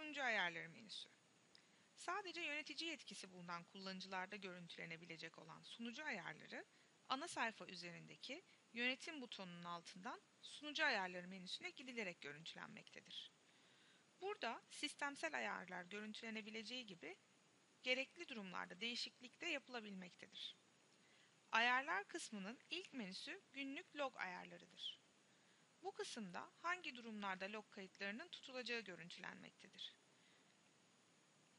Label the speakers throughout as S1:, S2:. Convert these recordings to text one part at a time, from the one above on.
S1: Sunucu ayarları menüsü. Sadece yönetici yetkisi bulunan kullanıcılarda görüntülenebilecek olan sunucu ayarları ana sayfa üzerindeki yönetim butonunun altından sunucu ayarları menüsüne gidilerek görüntülenmektedir. Burada sistemsel ayarlar görüntülenebileceği gibi gerekli durumlarda değişiklik de yapılabilmektedir. Ayarlar kısmının ilk menüsü günlük log ayarlarıdır. Bu kısımda hangi durumlarda log kayıtlarının tutulacağı görüntülenmektedir.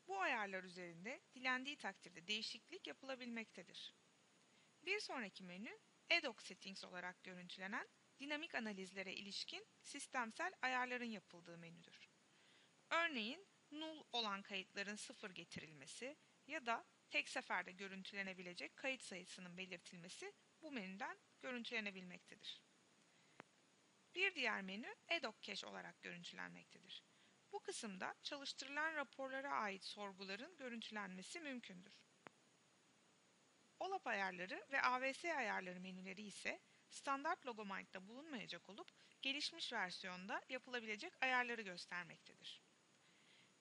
S1: Bu ayarlar üzerinde dilendiği takdirde değişiklik yapılabilmektedir. Bir sonraki menü Ad-hoc Settings olarak görüntülenen dinamik analizlere ilişkin sistemsel ayarların yapıldığı menüdür. Örneğin null olan kayıtların sıfır getirilmesi ya da tek seferde görüntülenebilecek kayıt sayısının belirtilmesi bu menüden görüntülenebilmektedir. Bir diğer menü Ad-hoc Cache olarak görüntülenmektedir. Bu kısımda çalıştırılan raporlara ait sorguların görüntülenmesi mümkündür. OLAP ayarları ve AVS ayarları menüleri ise standart Logomind'da bulunmayacak olup gelişmiş versiyonda yapılabilecek ayarları göstermektedir.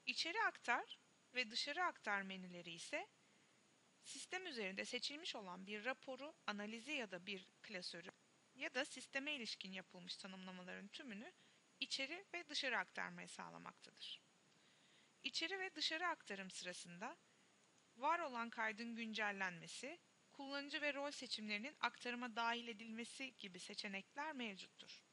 S1: İçeri aktar ve dışarı aktar menüleri ise sistem üzerinde seçilmiş olan bir raporu, analizi ya da bir klasörü ya da sisteme ilişkin yapılmış tanımlamaların tümünü içeri ve dışarı aktarmayı sağlamaktadır. İçeri ve dışarı aktarım sırasında var olan kaydın güncellenmesi, kullanıcı ve rol seçimlerinin aktarıma dahil edilmesi gibi seçenekler mevcuttur.